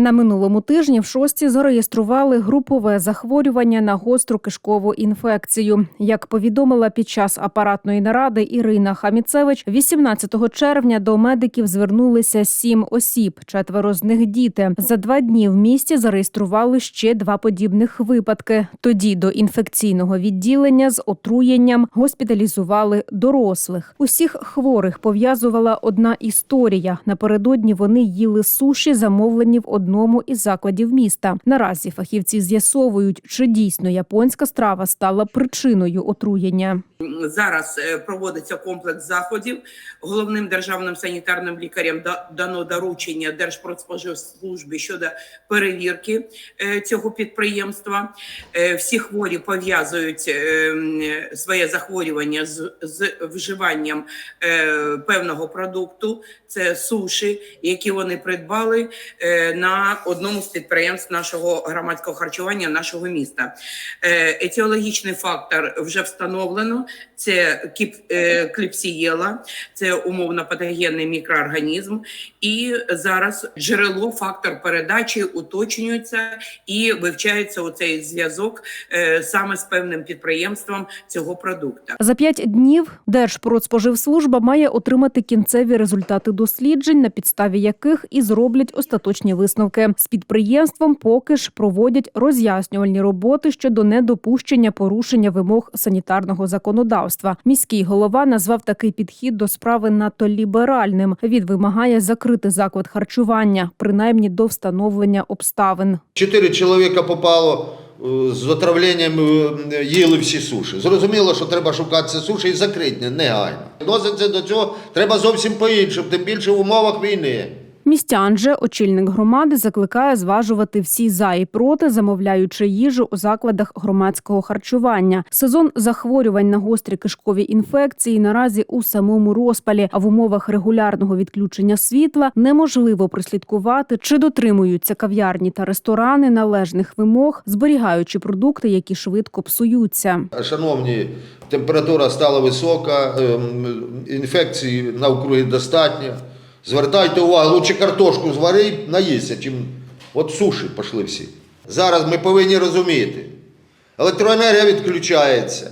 На минулому тижні в шості зареєстрували групове захворювання на гостру кишкову інфекцію. Як повідомила під час апаратної наради Ірина Хаміцевич, 18 червня до медиків звернулися сім осіб, четверо з них діти. За два дні в місті зареєстрували ще два подібних випадки. Тоді до інфекційного відділення з отруєнням госпіталізували дорослих. Усіх хворих пов'язувала одна історія. Напередодні вони їли суші, замовлені в одному із закладів міста. Наразі фахівці з'ясовують, чи дійсно японська страва стала причиною отруєння. Зараз е, проводиться комплекс заходів. Головним державним санітарним лікарям дано доручення Держпродспоживслужбі щодо перевірки е, цього підприємства. Е, Всі хворі пов'язують своє захворювання з, з вживанням певного продукту. Це суші, які вони придбали е, одному з підприємств нашого громадського харчування нашого міста. Е, Етіологічний фактор вже встановлено. Це е, кліпсієла, це умовно патогенний мікроорганізм. І зараз джерело, фактор передачі уточнюється і вивчається оцей зв'язок е, саме з певним підприємством цього продукту. За п'ять днів Держпродспоживслужба має отримати кінцеві результати досліджень, на підставі яких і зроблять остаточні висновки. З підприємством поки ж проводять роз'яснювальні роботи щодо недопущення порушення вимог санітарного законодавства. Міський голова назвав такий підхід до справи надто ліберальним. Він вимагає закрити заклад харчування, принаймні до встановлення обставин. Чотири чоловіка попало е, з отравленням, е, їли всі суші. Зрозуміло, що треба шукати суші і закрити негайно. Відноситься до цього треба зовсім по-іншому, тим більше в умовах війни. Містян же очільник громади закликає зважувати всі за і проти, замовляючи їжу у закладах громадського харчування. Сезон захворювань на гострі кишкові інфекції наразі у самому розпалі. А в умовах регулярного відключення світла неможливо прослідкувати, чи дотримуються кав'ярні та ресторани належних вимог, зберігаючи продукти, які швидко псуються. Шановні, температура стала висока, ем, інфекцій навкруги достатньо. Звертайте увагу, лучше картошку звари, наїсться, чим от суші пішли всі. Зараз ми повинні розуміти, електроенергія відключається.